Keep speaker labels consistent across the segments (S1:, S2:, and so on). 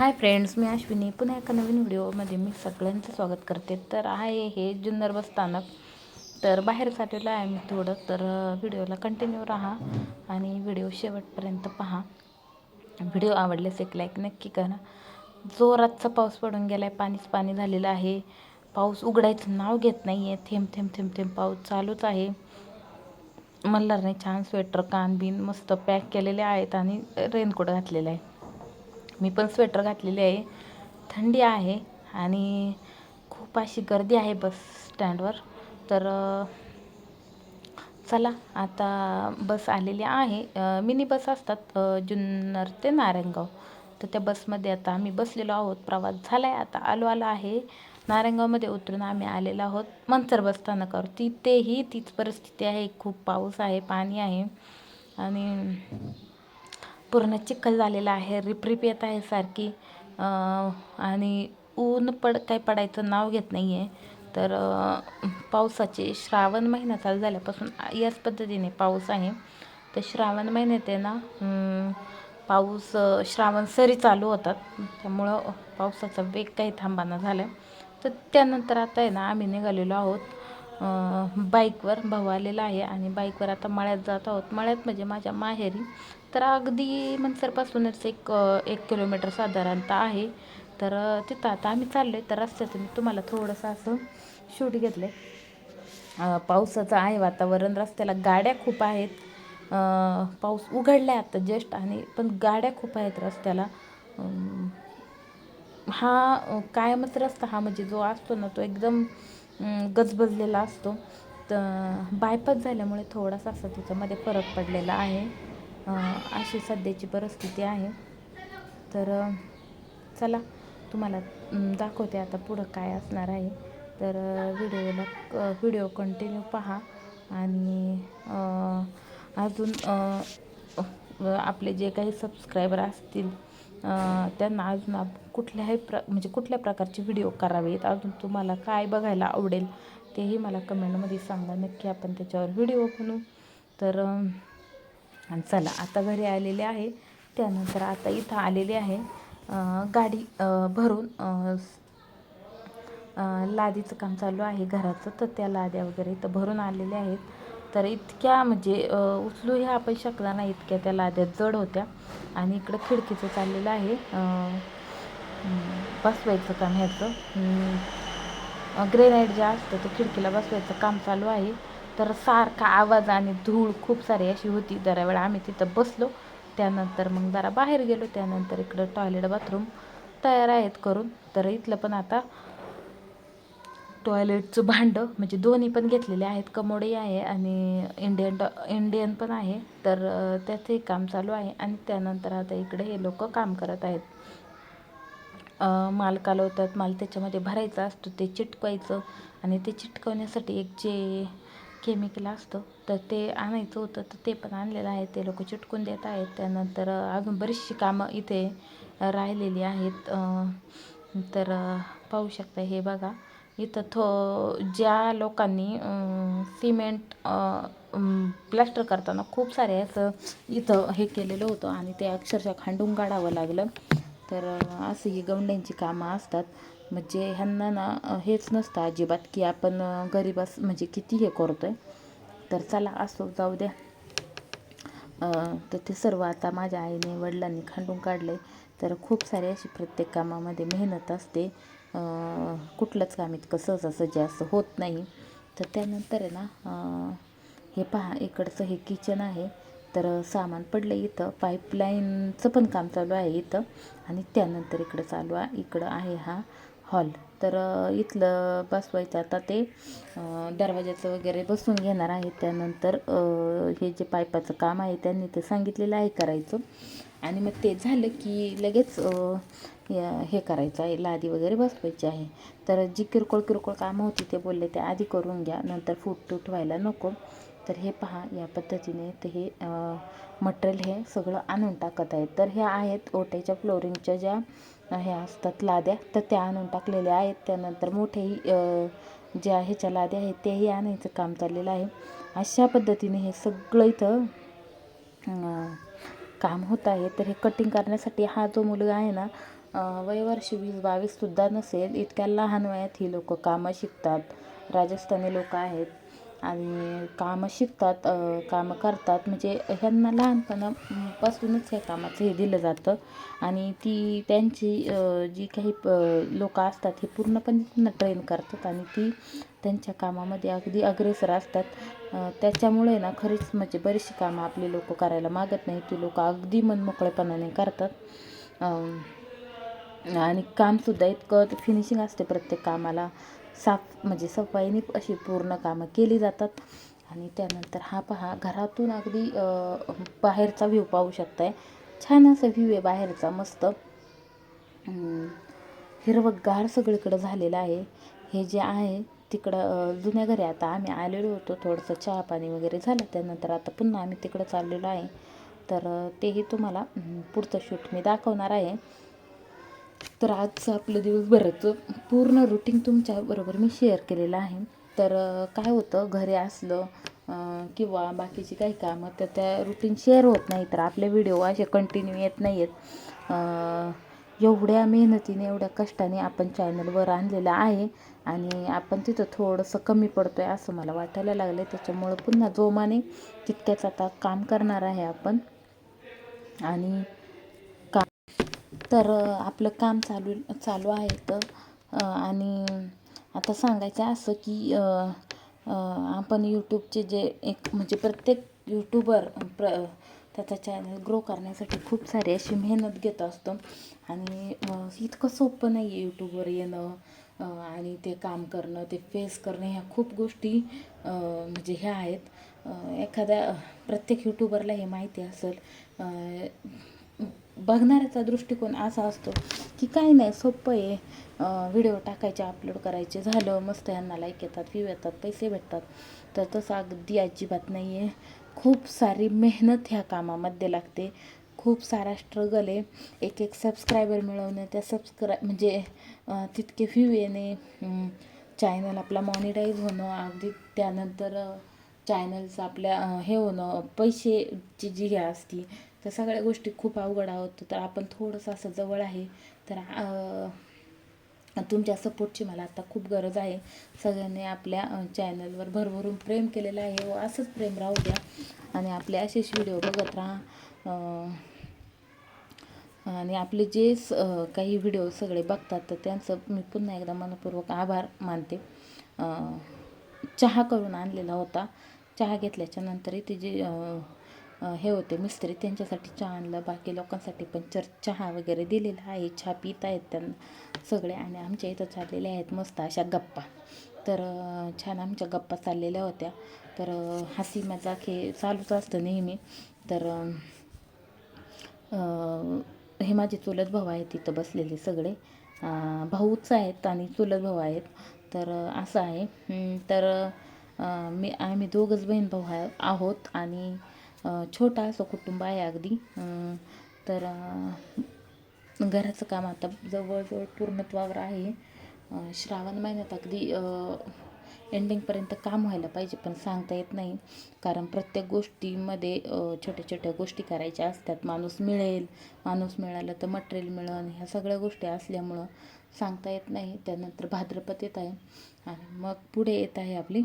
S1: Hi friends मी अश्विनी. पुन्हा एका नवीन व्हिडिओमध्ये मी सगळ्यांचं स्वागत करते. तर आहे हे जुन्नर बस स्थानक. तर बाहेर साठवलं आहे मी थोडं. तर व्हिडिओला कंटिन्यू राहा आणि व्हिडिओ शेवटपर्यंत पहा. व्हिडिओ आवडल्यास एक लाईक नक्की करा. जोरातचा पाऊस पडून गेला आहे पाणीच पाणी झालेलं आहे. पाऊस उघडायचं नाव घेत नाही आहे थेंब थेंब थेंब थेंब पाऊस चालूच आहे. मल्हारने छान स्वेटर कान बिन मस्त पॅक केलेले आहेत आणि रेनकोट घातलेलं आहे. मी पण स्वेटर घातलेली आहे. थंडी आहे आणि खूप अशी गर्दी आहे बस स्टँडवर. तर चला आता बस आलेली आहे. मिनी बस असतात जुन्नर ते नारायणगाव तर त्या बसमध्ये आता आम्ही बसलेलो आहोत. प्रवास झाला आहे आता. आलो आलो आहे. नारायणगावमध्ये उतरून आम्ही आलेलो आहोत. मंचर बस स्थानकावर. तिथेही तीच परिस्थिती आहे. खूप पाऊस आहे पाणी आहे. आणि पूर्ण चिखल झालेला आहे रिपरिप येत आहे सारखी. आणि ऊन पड काय पडायचं नाव घेत नाही आहे तर पावसाचे श्रावण महिना चालू झाल्यापासून याच पद्धतीने पाऊस आहे. तर श्रावण महिन्यात आहे ना पाऊस श्रावण सरी चालू होतात. त्यामुळं पावसाचा वेग काही थांबाना झाला तर त्यानंतर आता आहे ना आम्ही निघालेलो आहोत बाईकवर. भाऊ आलेला आहे आणि बाईकवर आता मळ्यात जात आहोत. मळ्यात म्हणजे माझ्या माहेरी तर अगदी मनसरपासूनच एक एक किलोमीटर साधारणतः आहे. तर तिथं आता आम्ही चाललो आहे तर रस्त्यातून तुम्हाला थोडंसं असं शूट घेतलं आहे पावसाचं आहे वातावरण. रस्त्याला गाड्या खूप आहेत. पाऊस उघडला आहे आता जस्ट आणि पण गाड्या खूप आहेत रस्त्याला. हा कायमच रस्ता हा म्हणजे जो असतो ना तो एकदम गजबजलेला असतो. तर बायपास झाल्यामुळे थोडासा असं त्याच्यामध्ये फरक पडलेला आहे. अशी सध्याची परिस्थिती आहे. तर चला तुम्हाला दाखवते आता पुढं काय असणार आहे. तर व्हिडिओला व्हिडिओ कंटिन्यू पहा. आणि अजून आपले जे काही सबस्क्रायबर असतील त्यांना अजून आप कुठल्याही प्र म्हणजे कुठल्या प्रकारचे व्हिडिओ करावेत अजून तुम्हाला काय बघायला आवडेल तेही मला कमेंटमध्ये सांगा. नक्की आपण त्याच्यावर व्हिडिओ बनवू. तर आणि चला आता घरी आलेले आहे. त्यानंतर आता इथं आलेले आहे. गाडी भरून लादीचं काम चालू आहे घराचं. तर त्या लाद्या वगैरे इथं भरून आलेल्या आहेत. तर इतक्या म्हणजे उचलू ह्या आपण शकला नाही इतक्या त्या लाद्या. जड होत्या. आणि इकडं खिडकीचं चाललेलं आहे. बसवायचं काम ह्याचं. ग्रेनाईट जे असतं ते खिडकीला बसवायचं काम चालू आहे. तर सारखा आवाज आणि धूळ खूप सारी अशी होती. जरा वेळा आम्ही तिथं बसलो. त्यानंतर मग जरा बाहेर गेलो. त्यानंतर इकडं टॉयलेट बाथरूम तयार आहेत करून. तर इथलं पण आता टॉयलेटचं भांडं म्हणजे दोन्ही पण घेतलेले आहेत. कमोडी आहे आणि इंडियन टॉ इंडियन पण आहे. तर त्याचंही काम चालू आहे. आणि त्यानंतर आता इकडे हे लोक काम करत आहेत. माल कालवतात. माल त्याच्यामध्ये भरायचा असतो. ते चिटकवायचं. आणि ते चिटकवण्यासाठी एक जे केमिकल असतं तर ते आणायचं होतं तर ते पण आणलेलं आहे. ते लोक चिटकून देत आहेत. त्यानंतर अजून बरीचशी कामं इथे राहिलेली आहेत. तर पाहू शकता हे बघा. इथं थो ज्या लोकांनी सिमेंट प्लॅस्टर करताना खूप सारे असं इथं हे केलेलं होतं आणि ते अक्षरशः खांडून काढावं लागलं. तर असं ही गवंड्यांची कामं असतात. म्हणजे ह्यांना ना हेच नसतं अजिबात की आपण गरीबास म्हणजे किती हे करतो आहे तर चला असो जाऊ द्या. तर ते सर्व आता माझ्या आईने वडिलांनी खांडून काढले तर खूप सारे अशी प्रत्येक कामामध्ये मेहनत असते. कुठलंच काम इतकं सहजासहजी असं होत नाही. तर त्यानंतर आहे ना हे पहा इकडचं हे किचन आहे. तर सामान पडलं इथं. पाईपलाईनचं पण काम चालू आहे इथं. आणि त्यानंतर इकडं चालू आहे इकडं आहे हा हॉल. तर इथलं बसवायचं आता ते दरवाजाचं वगैरे बसून घेणार आहे. त्यानंतर हे जे पाईपाचं काम आहे त्यांनी ते सांगितलेलं आहे करायचं. आणि मग ते झालं की लगेच हे करायचं आहे. लादी वगैरे बसवायची आहे. तर जी किरकोळ किरकोळ कामं होती ते बोलले ते आधी करून घ्या. नंतर फूट तूट व्हायला नको. तर हे पहा या पद्धतीने ते हे मटेरियल हे सगळं आणून टाकत आहेत. तर ह्या आहेत ओट्याच्या फ्लोरिंगच्या ज्या ह्या असतात लाद्या तर त्या आणून टाकलेल्या आहेत. त्यानंतर मोठेही ज्या ह्याच्या लाद्या आहेत तेही आणायचं काम चाललेलं आहे. अशा पद्धतीने हे सगळं इथं काम होत आहे. तर हे कटिंग करण्यासाठी हा जो मुलगा आहे ना वयवर्ष वीस बावीससुद्धा नसेल इतक्या लहान वयात ही लोक कामं शिकतात. राजस्थानी लोक आहेत. आणि कामं शिकतात कामं करतात. म्हणजे ह्यांना लहानपणापासूनच ह्या कामाचं हे दिलं जातं. आणि ती त्यांची जी काही प लोक असतात हे पूर्णपणे त्यांना ट्रेन करतात. आणि ती त्यांच्या कामामध्ये अगदी अग्रेसर असतात. त्याच्यामुळे ना खरीच म्हणजे बरीचशी कामं आपली लोक करायला मागत नाही ती लोक अगदी मनमोकळेपणाने करतात. आणि कामसुद्धा इतकं फिनिशिंग असते प्रत्येक कामाला. साफ म्हणजे सफाईने अशी पूर्ण कामं केली जातात. आणि त्यानंतर हा पहा घरातून अगदी बाहेरचा व्ह्यू पाहू शकताय. छान असा व्ह्यू आहे बाहेरचा मस्त. हिरवगार हिरवंगार सगळीकडं झालेलं आहे. हे जे आहे तिकडं जुन्या घरी आता आम्ही आलेलो होतो. थोडंसं चहा पाणी वगैरे झालं. त्यानंतर आता पुन्हा आम्ही तिकडं चाललेलो आहे. तर तेही तुम्हाला पुढचं शूट मी दाखवणार आहे. तर आजचं आपलं दिवसभराचं पूर्ण रुटीन तुमच्याबरोबर मी शेअर केलेलं आहे. तर काय होतं घरी असलं किंवा बाकीची काही कामं तर त्या रुटीन शेअर होत नाही. तर आपले व्हिडिओ असे कंटिन्यू येत नाही आहेत एवढ्या मेहनतीने एवढ्या कष्टाने आपण चॅनलवर आणलेलं आहे. आणि आपण तिथं थोडंसं कमी पडतो आहे असं मला वाटायला लागलं आहे त्याच्यामुळं पुन्हा जोमाने तितक्याच आता काम करणार आहे आपण. आणि तर आपलं काम चालू चालू आहे तर आणि आता सांगायचं असं की आपण यूट्यूबचे जे एक म्हणजे प्रत्येक यूट्यूबर प्र त्याचा चॅनल ग्रो करण्यासाठी खूप सारी अशी मेहनत घेत असतो. आणि इतकं सोपं नाही आहे यूट्यूबवर येणं आणि ते काम करणं ते फेस करणं ह्या खूप गोष्टी म्हणजे ह्या आहेत. एखाद्या प्रत्येक यूट्यूबरला हे माहिती असेल बघणाऱ्याचा दृष्टिकोन असा असतो की काही नाही सोपं आहे. व्हिडिओ टाकायचे अपलोड करायचे. झालं मस्त यांना लाईक येतात व्ह्यू येतात पैसे भेटतात. तर तसं अगदी अजिबात नाही आहे खूप सारी मेहनत ह्या कामामध्ये लागते. खूप सारा स्ट्रगल आहे. एक एक सबस्क्रायबर मिळवणं त्या सबस्क्राय म्हणजे तितके व्ह्यू येणे चॅनल आपला मॉनिटाईज होणं अगदी त्यानंतर चॅनलचं आपल्या हे होणं पैसेची जी हे असती तर सगळ्या गोष्टी खूप अवघड आहोत. तर आपण थोडंसं असं जवळ आहे. तर तुमच्या सपोर्टची मला आता खूप गरज आहे. सगळ्यांनी आपल्या चॅनलवर भरभरून प्रेम केलेलं आहे. व असंच प्रेम राहू द्या. आणि आपले असेच व्हिडिओ बघत राहा. आणि आपले जे स- काही व्हिडिओ सगळे बघतात तर त्यांचं मी पुन्हा एकदा मनपूर्वक आभार मानते. चहा करून आणलेला होता. चहा घेतल्याच्या नंतरही ते जे हे होते. मिस्त्री त्यांच्यासाठी चहा आणलं. बाकी लोकांसाठी पण चर चहा वगैरे दिलेला आहे. चहा पित आहेत त्यांना सगळे. आणि आमच्या इथं चाललेल्या आहेत मस्त अशा गप्पा. तर छान आमच्या गप्पा चाललेल्या होत्या. तर हसी मजाक हे चालूच असतं नेहमी. तर हे माझे चुलत भाऊ आहेत तिथं बसलेले सगळे. भाऊच आहेत आणि चुलत भाऊ आहेत. तर असं आहे. तर मी आम्ही दोघंच बहीण भाऊ आहोत. आणि छोटा असं कुटुंब आहे अगदी. तर घराचं काम आता जवळजवळ पूर्णत्वावर आहे. श्रावण महिन्यात अगदी एंडिंगपर्यंत काम व्हायला पाहिजे पण सांगता येत नाही. कारण प्रत्येक गोष्टीमध्ये छोट्या छोट्या गोष्टी करायच्या असतात. माणूस मिळेल माणूस मिळालं तर मटेरियल मिळेल ह्या सगळ्या गोष्टी असल्यामुळं सांगता येत नाही. त्यानंतर भाद्रपद येत आहे आणि मग पुढे येत आहे आपली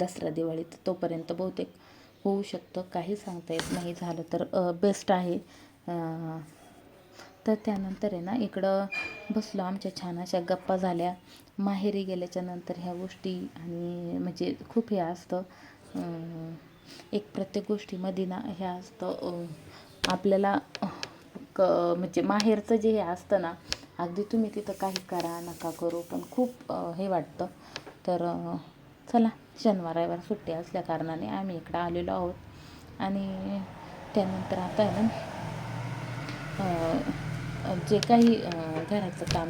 S1: दसरा दिवाळी. तर तोपर्यंत बहुतेक होऊ शकतं काही सांगता येत नाही झालं तर बेस्ट आहे. तर त्यानंतर आहे ना इकडं बसलो आमच्या छान अशा गप्पा झाल्या. माहेरी गेल्याच्यानंतर ह्या गोष्टी आणि म्हणजे खूप हे असतं एक प्रत्येक गोष्टीमध्ये ना हे असतं आपल्याला क म्हणजे माहेरचं जे हे असतं ना अगदी तुम्ही तिथं काही करा नका करू पण खूप हे वाटतं. तर चला. शनिवार रविवार सुट्टी असल्या कारणाने आम्ही इकडं आलेलो आहोत. आणि त्यानंतर आता आहे ना जे काही घराचं काम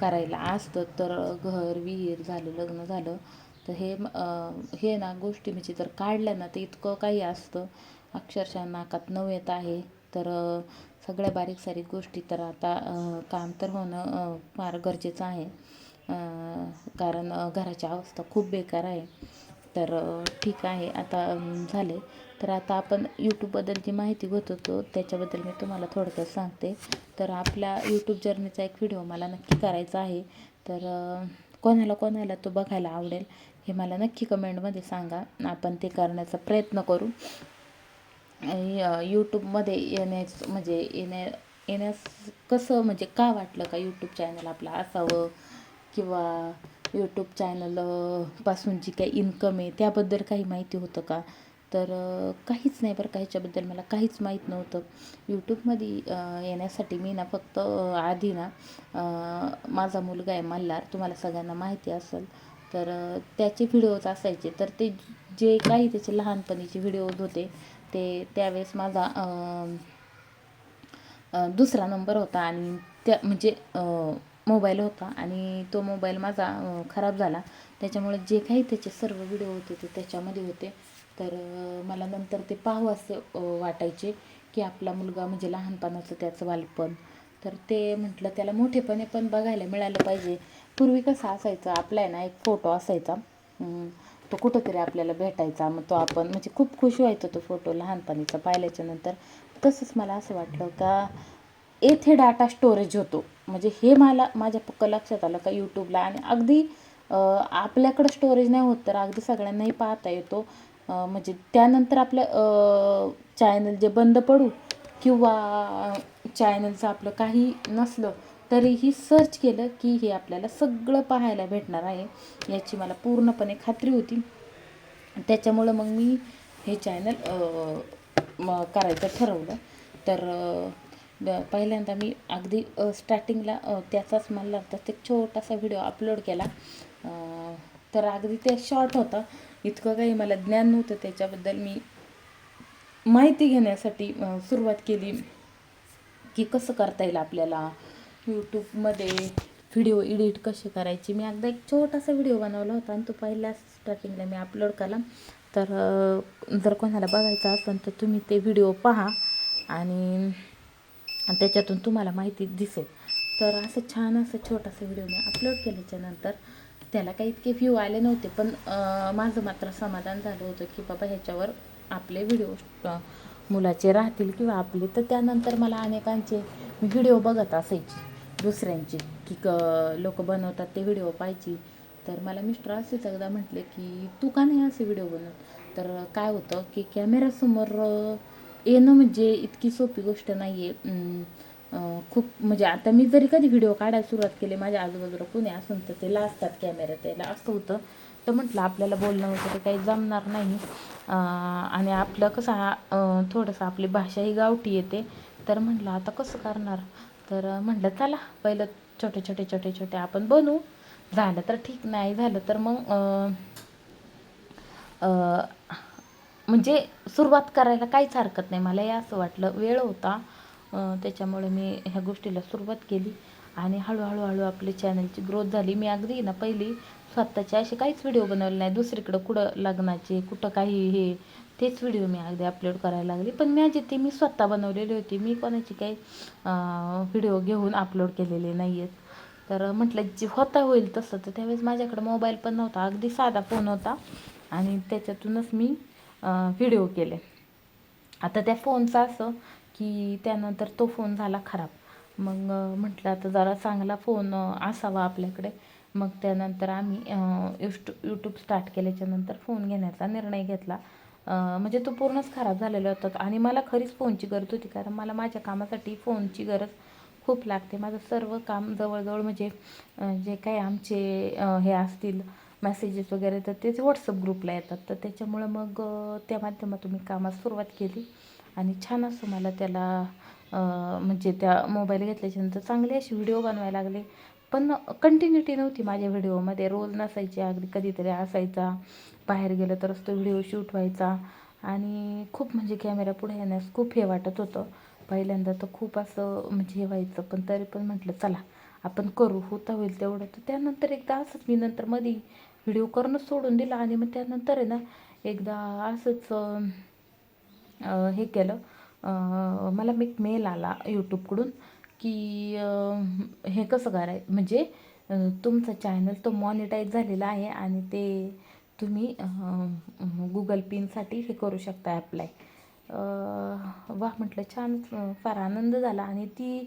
S1: करायला असतं तर घर विहीर झालं लग्न झालं तर हे हे ना गोष्टी म्हणजे जर काढल्या ना तर इतकं काही असतं. अक्षरशः नाकात नऊ येत आहे. तर सगळ्या बारीक सारीक गोष्टी तर आता काम तर होणं फार गरजेचं आहे. कारण घराची अवस्था खूप बेकार आहे. तर ठीक आहे. आता झाले. तर आता आपण यूट्यूबबद्दलची माहिती घेत होतो त्याच्याबद्दल मी तुम्हाला थोडक्यात सांगते. तर आपल्या यूट्यूब जर्नीचा एक व्हिडिओ मला नक्की करायचा आहे. तर कोणाला कोणाला तो बघायला आवडेल हे मला नक्की कमेंटमध्ये सांगा. आपण ते करण्याचा प्रयत्न करू. यूट्यूबमध्ये येण्याच म्हणजे येण्या येण्यास कसं म्हणजे का वाटलं का यूट्यूब चॅनल आपला असावं? किंवा यूट्यूब चॅनलपासून जी काही इन्कम आहे त्याबद्दल काही माहिती होतं का? तर काहीच नाही बरं का ह्याच्याबद्दल मला काहीच माहीत नव्हतं. यूट्यूबमध्ये येण्यासाठी मी ना फक्त आधी ना माझा मुलगा आहे मल्हार तुम्हाला सगळ्यांना माहिती असेल. तर त्याचे व्हिडिओज असायचे. तर ते जे काही त्याचे लहानपणीचे व्हिडिओज होते ते त्यावेळेस माझा दुसरा नंबर होता आणि त्या म्हणजे मोबाईल होता आणि तो मोबाईल माझा खराब झाला. त्याच्यामुळे जे काही त्याचे सर्व व्हिडिओ होते ते त्याच्यामध्ये होते. तर मला नंतर ते पाहू असे वाटायचे की आपला मुलगा म्हणजे लहानपणाचं त्याचं बालपण. तर ते म्हटलं त्याला मोठेपणे पण बघायला मिळालं पाहिजे. पूर्वी कसं असायचं आपला आहे ना एक फोटो असायचा. तो कुठंतरी आपल्याला भेटायचा. मग तो आपण म्हणजे खूप खुश व्हायचा तो फोटो लहानपणीचा पाहिल्याच्यानंतर तसंच मला असं वाटलं का येथे डाटा स्टोरेज होतो. म्हणजे हे मला माझ्या पक्क लक्षात आलं का यूट्यूबला आणि अगदी आपल्याकडं स्टोरेज नाही होत तर अगदी सगळ्यांनाही पाहता येतो. म्हणजे त्यानंतर आपलं चॅनल जे बंद पडू किंवा चॅनलचं आपलं काही नसलं तरीही सर्च केलं की हे आपल्याला सगळं पाहायला भेटणार आहे. याची मला पूर्णपणे खात्री होती. त्याच्यामुळं मग मी हे चॅनल करायचं ठरवलं. तर पहिल्यांदा मी अगदी स्टार्टिंगला त्याचाच मला लागतात एक छोटासा व्हिडिओ अपलोड केला. तर अगदी ते शॉर्ट होता. इतकं काही मला ज्ञान नव्हतं त्याच्याबद्दल. मी माहिती घेण्यासाठी सुरुवात केली की कसं करता येईल आपल्याला. यूट्यूबमध्ये व्हिडिओ एडिट कसे करायचे? मी अगदा एक छोटासा व्हिडिओ बनवला होता आणि तो पहिल्या स्टार्टिंगला मी अपलोड केला. तर जर कोणाला बघायचा असेल तर तुम्ही ते व्हिडिओ पहा. आणि त्याच्यातून तुम्हाला माहिती दिसेल. तर असं छान असं छोटासा व्हिडिओ मी अपलोड केल्याच्यानंतर त्याला काही इतके व्ह्यू आले नव्हते पण माझं मात्र समाधान झालं होतं की बाबा ह्याच्यावर आपले व्हिडिओ मुलाचे राहतील किंवा आपले तर त्यानंतर मला अनेकांचे व्हिडिओ बघत असायची. दुसऱ्यांचे की क लोक बनवतात ते व्हिडिओ पाहायची. तर मला मिस्टर असेच एकदा म्हटले की तू का नाही असे व्हिडिओ बनवत? तर काय होतं की कॅमेऱ्यासमोर येणं म्हणजे इतकी सोपी गोष्ट नाही आहे खूप म्हणजे आता मी जरी कधी व्हिडिओ काढायला सुरुवात केली माझ्या आजूबाजूला कुणी असून तर ते लाजतात कॅमेरा त्याला असं होतं. तर म्हटलं आपल्याला बोलणं वगैरे काही जमणार नाही. आणि आपलं कसं हा थोडंसं आपली भाषा ही गावठी येते. तर म्हटलं आता कसं करणार? तर म्हटलं चला पहिलं छोटे छोटे छोटे छोटे आपण बनवू. झालं तर ठीक नाही झालं तर मग म्हणजे सुरुवात करायला काहीच हरकत नाही. मला हे असं वाटलं. वेळ होता. त्याच्यामुळे मी ह्या गोष्टीला सुरुवात केली आणि हळूहळू हळू आपली चॅनलची ग्रोथ झाली. मी अगदी ना पहिली स्वतःचे असे काहीच व्हिडिओ बनवले नाही. दुसरीकडं कुठं लग्नाचे कुठं काही हे तेच व्हिडिओ मी अगदी अपलोड करायला लागली. पण माझे ते मी स्वतः बनवलेली होती. मी कोणाची काही व्हिडिओ घेऊन अपलोड केलेले नाही आहेत तर म्हटलं जे होता होईल तसं. तर त्यावेळेस माझ्याकडे मोबाईल पण नव्हता. अगदी साधा फोन होता. आणि त्याच्यातूनच मी व्हिडिओ केले. आता त्या फोनचं असं की त्यानंतर तो फोन झाला खराब. मग म्हटलं आता जरा चांगला फोन असावा आपल्याकडे. मग त्यानंतर आम्ही युस्ट यूट्यूब स्टार्ट केल्याच्यानंतर फोन घेण्याचा निर्णय घेतला. म्हणजे तो पूर्णच खराब झालेला होता. आणि मला खरीच फोनची गरज होती कारण मला माझ्या कामासाठी फोनची गरज खूप लागते. माझं सर्व काम जवळजवळ म्हणजे जे काही आमचे हे असतील मेसेजेस वगैरे तर तेच व्हॉट्सअप ग्रुपला येतात. तर त्याच्यामुळं मग त्या माध्यमातून मी कामास सुरुवात केली. आणि छान असं मला त्याला म्हणजे त्या मोबाईल घेतल्याच्यानंतर चांगले असे व्हिडिओ बनवायला लागले. पण कंटिन्युटी नव्हती माझ्या व्हिडिओमध्ये रोज नसायची अगदी कधीतरी असायचा. बाहेर गेलं तरच तो व्हिडिओ शूट व्हायचा. आणि खूप म्हणजे कॅमेरा पुढे येण्यास खूप हे वाटत होतं. पहिल्यांदा तर खूप असं म्हणजे हे व्हायचं पण तरी पण म्हटलं चला आपण करू. होता होईल तेवढं. तर त्यानंतर एकदा असंच मी नंतर मध्ये व्हिडिओ करणंच सोडून दिला आणि मग त्यानंतर आहे ना एकदा असंच हे केलं. मला एक मेल आला यूट्यूबकडून की हे कसं कराय म्हणजे तुमचं चॅनल तो मॉनिटाईज झालेला आहे आणि ते तुम्ही गुगल पिनसाठी हे करू शकता ॲप्लाय वा म्हटलं छान फार आनंद झाला. आणि ती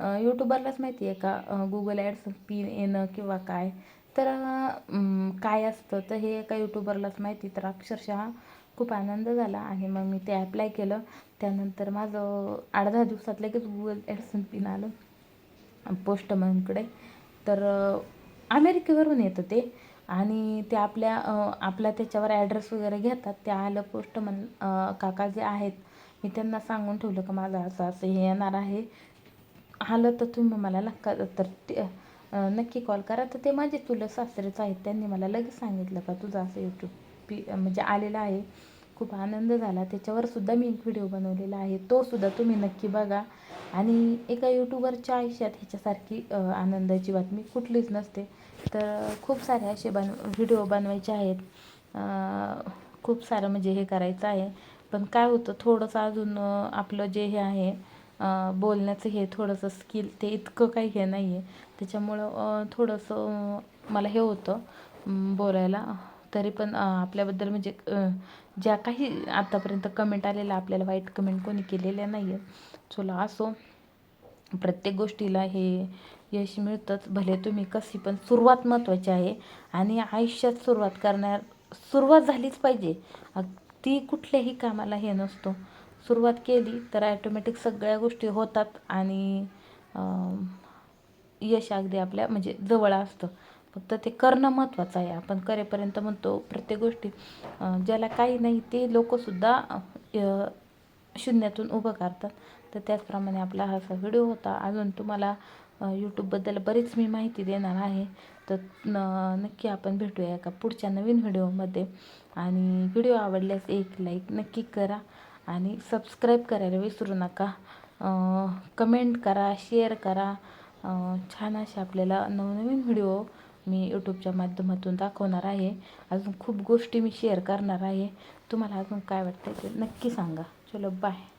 S1: यूट्यूबरलाच माहिती आहे का गुगल ॲड्स पिन येणं किंवा काय तर काय असतं तर हे एका यूट्यूबरलाच माहिती तर अक्षरशः खूप आनंद झाला आणि मग मी ते ॲप्लाय केलं. त्यानंतर माझं आठ दहा दिवसात लगेच गुगल ॲडसन पिन आलं पोस्टमनकडे तर अमेरिकेवरून येतं ते आणि ते आपल्या आपला त्याच्यावर ॲड्रेस वगैरे घेतात. ते आलं पोस्टमन काका जे आहेत मी त्यांना सांगून ठेवलं का माझं असं असं हे येणार आहे. आलं तर तुम्ही मला नक्का तर ते नक्की कॉल करा. तर ते माझे चुलत सासरेच आहेत. त्यांनी मला लगेच सांगितलं का तुझं असं यूट्यूब पी म्हणजे आलेलं आहे. खूप आनंद झाला. त्याच्यावर सुद्धा मी एक व्हिडिओ बनवलेला आहे. तो सुद्धा तुम्ही नक्की बघा. आणि एका यूट्यूबरच्या आयुष्यात ह्याच्यासारखी आनंदाची बातमी कुठलीच नसते. तर खूप सारे असे बन व्हिडिओ बनवायचे आहेत. खूप सारं म्हणजे हे करायचं आहे. पण काय होतं थोडंसं अजून आपलं जे हे आहे बोलण्याचं हे थोडंसं स्किल ते इतकं काही हे नाही आहे त्याच्यामुळं थोडंसं मला हे होतं बोलायला. तरी पण आपल्याबद्दल म्हणजे ज्या काही आत्तापर्यंत कमेंट आलेल्या आपल्याला वाईट कमेंट कोणी केलेल्या नाही आहेत चला असो प्रत्येक गोष्टीला हे यश मिळतंच. भले तुम्ही कशी पण सुरुवात महत्त्वाची आहे आणि आयुष्यात सुरुवात करणार सुरुवात झालीच पाहिजे. ती कुठल्याही कामाला हे नसतो. सुरुवात केली तर ॲटोमॅटिक सगळ्या गोष्टी होतात आणि यश अगदी आपल्या म्हणजे जवळ असतं. फक्त ते करणं महत्त्वाचं आहे. आपण करेपर्यंत म्हणतो प्रत्येक गोष्टी ज्याला काही नाही ते लोकंसुद्धा शून्यातून उभं करतात. तर त्याचप्रमाणे आपला हा असा व्हिडिओ होता. अजून तुम्हाला यूट्यूबबद्दल बरीच मी माहिती देणार आहे. तर न नक्की आपण भेटूया एका पुढच्या नवीन व्हिडिओमध्ये. आणि व्हिडिओ आवडल्यास एक लाईक नक्की करा. आणि सबस्क्राईब करायला विसरू नका. कमेंट करा शेअर करा. छान असे आपल्याला नवनवीन व्हिडिओ मी यूट्यूबच्या माध्यमातून दाखवणार आहे. अजून खूप गोष्टी मी शेअर करणार आहे. तुम्हाला अजून काय वाटतं ते नक्की सांगा. चलो बाय